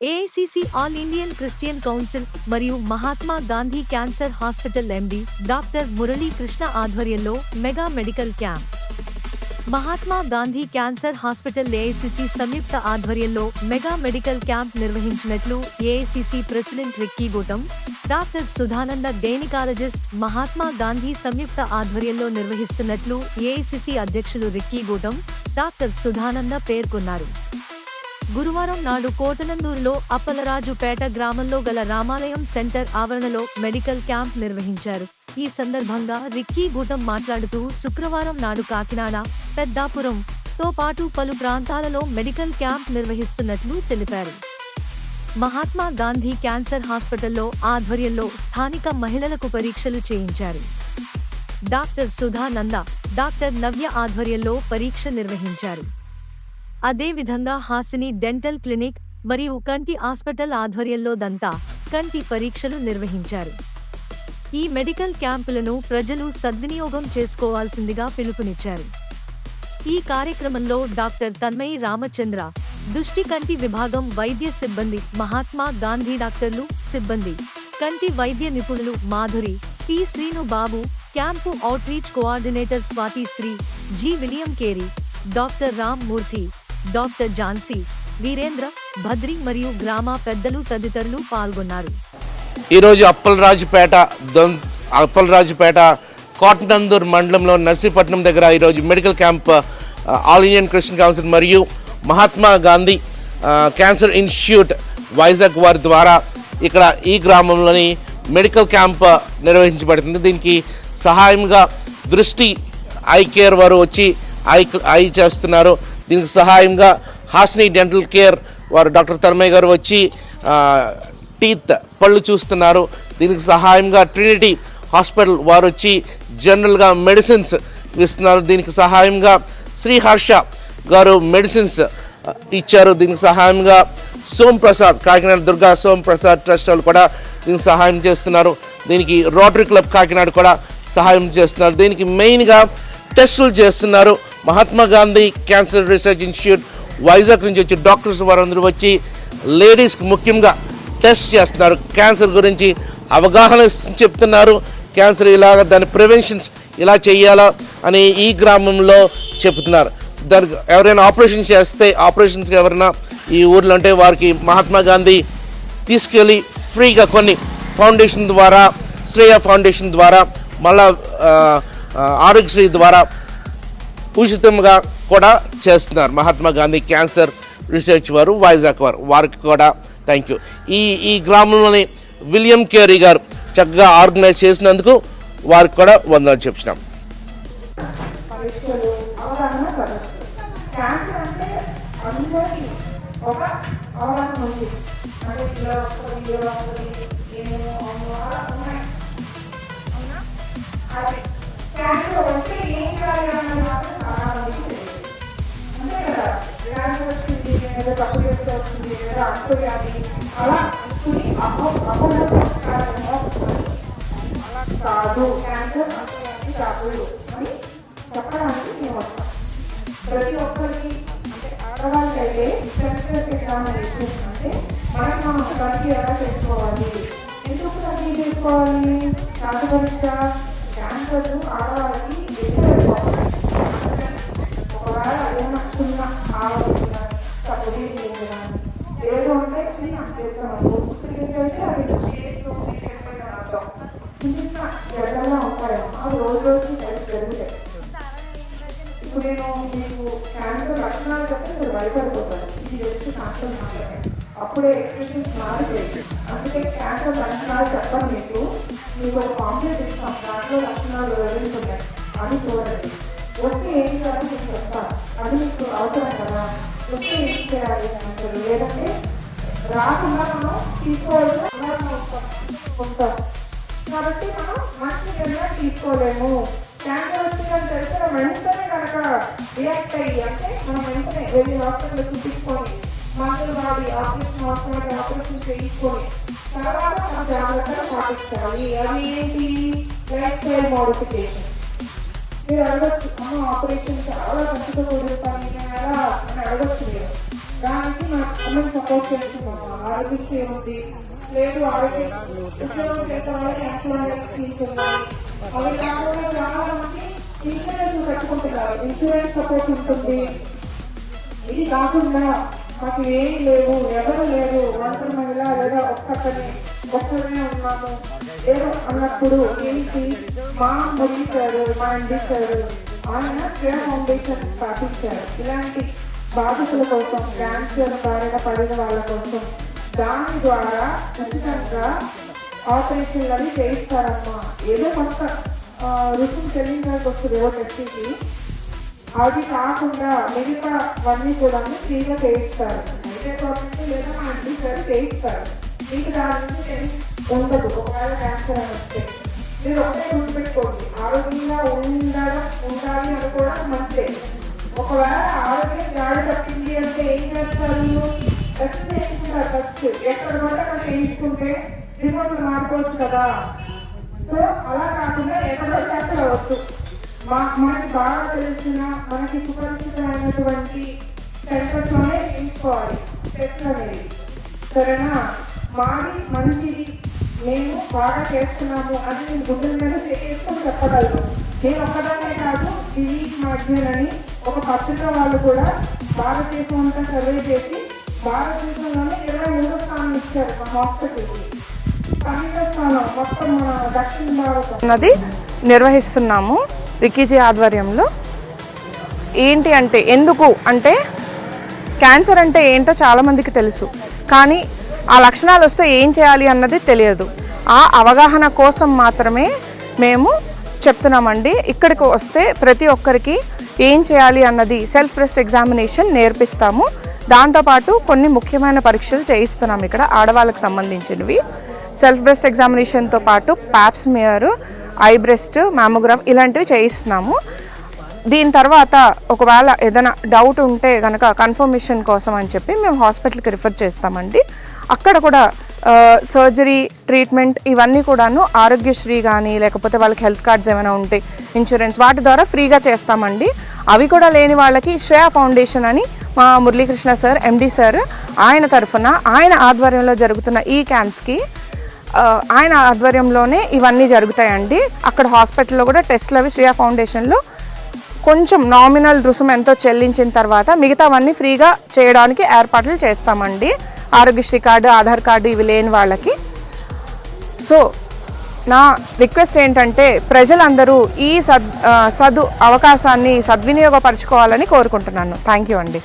AICC All Indian Christian Council మరియు Mahatma Gandhi Cancer Hospital MD doctor Murali Krishna ఆధ్వర్యంలో mega medical camp. Mahatma Gandhi Cancer Hospital AICC సంయుక్త ఆధ్వర్యంలో mega medical camp నిర్వహించినట్లు AICC president Ricky Gautam doctor Sudhananda gynaecologist Mahatma Gandhi సంయుక్త ఆధ్వర్యంలో నిర్వహిస్తున్నట్లు AICC అధ్యక్షులు Ricky Gautam doctor Sudhananda పేర్కొన్నారు. గురువారం నాడు కోటనందూరులో అప్పలరాజుపేట గ్రామంలో గల రామాలయం సెంటర్ ఆవరణలో మెడికల్ క్యాంప్ నిర్వహించారు. ఈ సందర్భంగా రిక్కీ గూటం మాట్లాడుతూ శుక్రవారం నాడు కాకినాడ పెద్దాపురం తో పాటు పలు ప్రాంతాలలో మెడికల్ క్యాంప్ నిర్వహిస్తున్నట్లు తెలిపారు. మహాత్మా గాంధీ క్యాన్సర్ హాస్పిటల్లో ఆధ్వర్యంలో స్థానిక మహిళలకు పరీక్షలు చేయించారు. డాక్టర్ సుధా నంద డాక్టర్ నవ్య ఆధ్వర్యంలో పరీక్ష నిర్వహించారు. అదేవిధంగా హాసిని డెంటల్ క్లినిక్ మరియు కంటి హాస్పిటల్ ఆధ్వర్యంలో దంతా కంటి పరీక్షలు నిర్వహించారు. ఈ మెడికల్ క్యాంపులను ప్రజలు సద్వినియోగం చేసుకోవాల్సిందిగా పిలుపునిచ్చారు. ఈ కార్యక్రమంలో డాక్టర్ తన్మయి రామచంద్ర దృష్టి కంటి విభాగం వైద్య సిబ్బంది మహాత్మా గాంధీ డాక్టర్లు సిబ్బంది కంటి వైద్య నిపుణులు Madhuri P Srinu Babu camp outreach coordinator Swathi Sri G William Carey doctor Ram Murthy doctor Jhansi Virendra Bhadri మరియు గ్రామ పెద్దలు తదితరులు పాల్గొన్నారు. ఈరోజు అప్పలరాజుపేట దొం అప్పలరాజుపేట కాటనందూర్ మండలంలో నర్సీపట్నం దగ్గర ఈరోజు medical camp All Indian Christian Council మరియు మహాత్మా గాంధీ క్యాన్సర్ ఇన్స్టిట్యూట్ వైజాగ్ వారి ద్వారా ఇక్కడ ఈ గ్రామంలోని మెడికల్ క్యాంప్ నిర్వహించబడుతుంది. దీనికి సహాయంగా దృష్టి ఐ కేర్ వారు వచ్చి ఐ ఐ చేస్తున్నారు. దీనికి సహాయంగా హాస్ని డెంటల్ కేర్ వారు డాక్టర్ తర్మయ్య గారు వచ్చి టీత్ పళ్ళు చూస్తున్నారు. దీనికి సహాయంగా ట్రినిటీ హాస్పిటల్ వారు వచ్చి జనరల్గా మెడిసిన్స్ ఇస్తున్నారు. దీనికి సహాయంగా శ్రీ హర్ష గారు మెడిసిన్స్ ఇచ్చారు. దీనికి సహాయంగా సోమ్ ప్రసాద్ కాకినాడ దుర్గా సోమ్ ప్రసాద్ ట్రస్ట్ వాళ్ళు కూడా దీనికి సహాయం చేస్తున్నారు. దీనికి రోటరీ క్లబ్ కాకినాడ కూడా సహాయం చేస్తున్నారు. దీనికి మెయిన్గా టెస్టులు చేస్తున్నారు. Mahatma Gandhi Cancer Research Institute Vizag నుంచి వచ్చి డాక్టర్స్ వారందరూ వచ్చి లేడీస్కి ముఖ్యంగా టెస్ట్ చేస్తున్నారు. క్యాన్సర్ గురించి అవగాహన చెప్తున్నారు. క్యాన్సర్ ఇలాగ దాని ప్రివెన్షన్స్ ఇలా చేయాలా అని ఈ గ్రామంలో చెప్తున్నారు. దానికి ఎవరైనా ఆపరేషన్ చేస్తే ఆపరేషన్స్కి ఎవరైనా ఈ ఊర్లో ఉంటే వారికి మహాత్మా గాంధీ తీసుకెళ్ళి ఫ్రీగా కొన్ని ఫౌండేషన్ ద్వారా శ్రేయ ఫౌండేషన్ ద్వారా మళ్ళా ఆరోగ్యశ్రీ ద్వారా ఉచితంగా కూడా చేస్తున్నారు. మహాత్మా గాంధీ క్యాన్సర్ రీసెర్చ్ వారు వైజాగ్ వారు. వారికి కూడా థ్యాంక్ యూ ఈ ఈ గ్రామంలోని విలియం కేరీ గారు చక్కగా ఆర్గనైజ్ చేసినందుకు వారికి కూడా వందలు చెప్తున్నాం. అవగాహన ఒక అవగాహన ఉంది. అంటే ఇలా వస్తుంది ఇలా వస్తుంది. తప్పు చేస్తే వస్తుంది లేదా అలా అనుకుని అపో అపోహ అలా కాదు క్యాన్సర్ అంటువ్యాధి కాదు అని చెప్పడానికి మేము ప్రతి ఒక్కరికి అంటే ఆడవాళ్ళకి అయితే సెన్సర్ ఎగ్జామినేషన్ అంటే మనం మనం ఎలా చేసుకోవాలి ఎందుకు చేసుకోవాలి శాత క్యాన్సర్ ఆడవాళ్ళకి ఎక్కువ ఒకవేళ ఏమనుకున్న చిన్న ఏదో ఉంటే చిన్న చేస్తాము అయితే అది చిన్న అవి రోజు రోజుకి పెరుగుతాయి ఇప్పుడు నేను మీకు క్యాన్సర్ లక్షణాలు చెప్తే మీరు భయపడిపోతారు. ఇది వచ్చి క్యాన్సర్ మాత్రమే అప్పుడే ఎక్స్ప్రెషన్స్ మారిపోయి అందుకే క్యాన్సర్ లక్షణాలు చెప్పను మీకు. మీకు ఒక ఇస్తాం. దాంట్లో లక్షణాలు వివరించున్నాయి అని చూడండి. వస్తే ఏం చేయాలో మీకు చెప్తాను. అది మీకు అవసరం కదా. వస్తే ఏం చేయాలి లేదంటే రాకుండా మనం తీసుకోవాల్సిన ఉంటాం కాబట్టి మనం మంచి నిర్ణయం తీసుకోలేము. క్యాన్సర్ వచ్చిందని తెలిసిన వెంటనే కనుక రియాక్ట్ అయ్యి అంటే మనం వెంటనే వెళ్ళి హాస్పిటల్ చూపించుకొని మందులు వాడి ఆపరేషన్ హాస్పిటల్ ఆపరేషన్ చేయించుకొని తర్వాత మనం జాగ్రత్తగా పాటించాలి. అది ఏంటి? లైఫ్ స్టైల్ మోడిఫికేషన్ మీరు అడగచ్చు. అమ్మ ఆపరేషన్ చాలా ఖర్చుతో కూడిన పని ఎలా? అని అడగచ్చు మీరు. దానికి మా అమ్మని సపోర్ట్ చేస్తున్నాం ఆరోగ్యం ఏముంది? లేదు ఆరోగ్యం ఉద్యోగం చేసే వాళ్ళకి ఎంప్లాయ్మెంట్ స్కీమ్స్ ఉన్నాయి అవి కాకుండా చాలా మంది ఇన్సూరెన్స్ కట్టుకుంటున్నారు ఇన్సూరెన్స్ సపోర్ట్ ఉంటుంది. ఇది కాకుండా మాకు ఏం లేవు ఎవరు లేరు. ఒంటరి మహిళ లేదా ఒక్కరిని ఒక్కరినే ఉన్నాము. ఏదో అన్నప్పుడు ఏంటి? మా ముగిశారు మా అందించారు ఆయన కేర్ ఫౌండేషన్ స్థాపించారు. ఇలాంటి బాధితుల కోసం క్యాన్సర్ బారిన పడిన వాళ్ళ కోసం దాని ద్వారా ఉచితంగా ఆపరేషన్లు అవి చేయిస్తారమ్మా. ఏదో కొంత రుసుము చెల్లించాల్సి వస్తుంది ఏదో టెస్ట్కి అది కాకుండా మిగతా అన్నీ కూడా ఫ్రీగా చేయిస్తారు. అయితే లేదా మా ఇంటి సార్ చేయిస్తారు. మీకు దాని ఉండదు ఒకవేళ క్యాన్సర్ అని వస్తే మీరు ఒకటే గుర్తుపెట్టుకోండి ఆరోగ్యంగా ఉండడం ఉండాలి అని కూడా మంచిదే ఒకవేళ ఆరోగ్యం గాడి తప్పింది అంటే ఏం చేస్తారు టెస్ట్ చేయించుకుంటారు టెస్ట్ ఎక్కడ పడితే అక్కడ చేయించుకుంటే రిపోర్ట్లు మారుకోవచ్చు కదా సో అలా కాకుండా ఎక్కడో చేస్తారు వద్దు మా మనకి బాగా తెలిసిన మనకి సుపరిచితమైనటువంటి సెంటర్స్లోనే తీసుకోవాలి టెస్ట్ అనేది సరేనా? మాది మంచిది మేము బాగా చేస్తున్నాము అని నేను గుడ్డల మీద చేసుకొని చెప్పగలను. నేను ఒక్కదానే కాదు దిలీప్ మాధ్యన్ అని ఒక పత్రిక వాళ్ళు కూడా భారతదేశం అంతా సర్వే చేసి భారతదేశంలోనే ఇరవై మూడో స్థానం ఇచ్చారు మా హాస్పిటల్కి. పన్నెండో స్థానం మొత్తం మన దక్షిణ భారతం. అన్నది నిర్వహిస్తున్నాము వికీజీ ఆధ్వర్యంలో. ఏంటి అంటే ఎందుకు అంటే క్యాన్సర్ అంటే ఏంటో చాలామందికి తెలుసు. కానీ ఆ లక్షణాలు వస్తే ఏం చేయాలి అన్నది తెలియదు. ఆ అవగాహన కోసం మాత్రమే మేము చెప్తున్నామండి. ఇక్కడికి వస్తే ప్రతి ఒక్కరికి ఏం చేయాలి అన్నది సెల్ఫ్ బ్రెస్ట్ ఎగ్జామినేషన్ నేర్పిస్తాము. దాంతోపాటు కొన్ని ముఖ్యమైన పరీక్షలు చేయిస్తున్నాం ఇక్కడ ఆడవాళ్ళకి సంబంధించినవి. సెల్ఫ్ బ్రెస్ట్ ఎగ్జామినేషన్తో పాటు ప్యాప్స్మియర్ ఐ బ్రెస్ట్ మ్యామోగ్రామ్ ఇలాంటివి చేయిస్తున్నాము. దీని తర్వాత ఒకవేళ ఏదైనా డౌట్ ఉంటే కనుక కన్ఫర్మేషన్ కోసం అని చెప్పి మేము హాస్పిటల్కి రిఫర్ చేస్తామండి. అక్కడ కూడా సర్జరీ ట్రీట్మెంట్ ఇవన్నీ కూడాను ఆరోగ్యశ్రీ కానీ లేకపోతే వాళ్ళకి హెల్త్ కార్డ్స్ ఏమైనా ఉంటే ఇన్సూరెన్స్ వాటి ద్వారా ఫ్రీగా చేస్తామండి. అవి కూడా లేని వాళ్ళకి శ్రేయా ఫౌండేషన్ అని మా మురళీకృష్ణ సార్ ఎండి సార్ ఆయన తరఫున ఆయన ఆధ్వర్యంలో జరుగుతున్న ఈ క్యాంప్స్కి ఆయన ఆధ్వర్యంలోనే ఇవన్నీ జరుగుతాయండి. అక్కడ హాస్పిటల్లో కూడా టెస్ట్లు అవి శ్రేయా ఫౌండేషన్లో కొంచెం నామినల్ రుసుము ఎంతో చెల్లించిన తర్వాత మిగతావన్నీ ఫ్రీగా చేయడానికి ఏర్పాట్లు చేస్తామండి. ఆరోగ్యశ్రీ కార్డు ఆధార్ కార్డు ఇవి లేని వాళ్ళకి. సో నా రిక్వెస్ట్ ఏంటంటే ప్రజలందరూ ఈ సద్ సదు అవకాశాన్ని సద్వినియోగపరచుకోవాలని కోరుకుంటున్నాను. థ్యాంక్ యూ అండి.